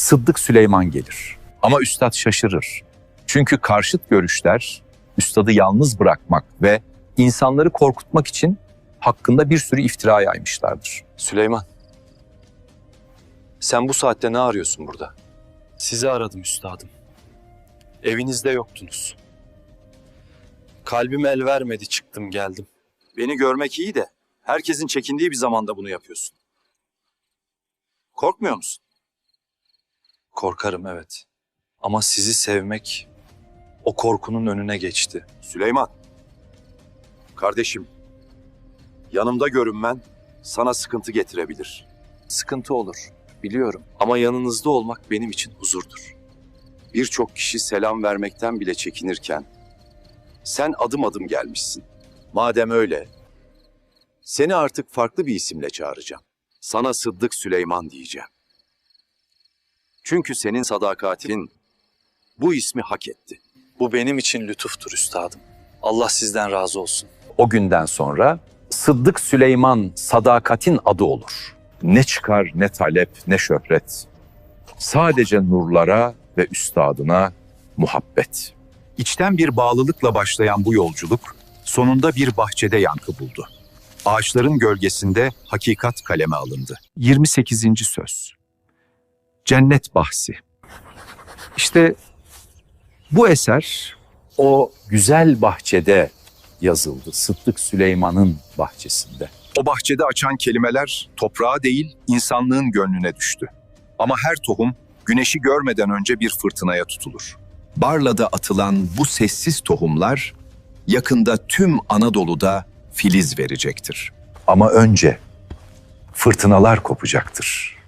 Sıddık Süleyman gelir. Ama üstad şaşırır. Çünkü karşıt görüşler üstadı yalnız bırakmak ve insanları korkutmak için hakkında bir sürü iftira yaymışlardır. Süleyman. Sen bu saatte ne arıyorsun burada? Sizi aradım üstadım. Evinizde yoktunuz. Kalbim el vermedi çıktım geldim. Beni görmek iyi de herkesin çekindiği bir zamanda bunu yapıyorsun. Korkmuyor musun? Korkarım evet. Ama sizi sevmek o korkunun önüne geçti. Süleyman. Kardeşim. Yanımda görünmen sana sıkıntı getirebilir. Sıkıntı olur, biliyorum. Ama yanınızda olmak benim için huzurdur. Birçok kişi selam vermekten bile çekinirken sen adım adım gelmişsin. Madem öyle, seni artık farklı bir isimle çağıracağım. Sana Sıddık Süleyman diyeceğim. Çünkü senin sadakatin bu ismi hak etti. Bu benim için lütuftur üstadım. Allah sizden razı olsun. O günden sonra Sıddık Süleyman sadakatin adı olur. Ne çıkar ne talep ne şöhret. Sadece nurlara ve üstadına muhabbet. İçten bir bağlılıkla başlayan bu yolculuk sonunda bir bahçede yankı buldu. Ağaçların gölgesinde hakikat kaleme alındı. 28. söz. Cennet bahsi. İşte bu eser O güzel bahçede yazıldı. Sıddık Süleyman'ın bahçesinde. o bahçede açan kelimeler toprağa değil insanlığın gönlüne düştü. Ama her tohum güneşi görmeden önce bir fırtınaya tutulur. Barla'da atılan bu sessiz tohumlar yakında tüm Anadolu'da filiz verecektir. Ama önce fırtınalar kopacaktır.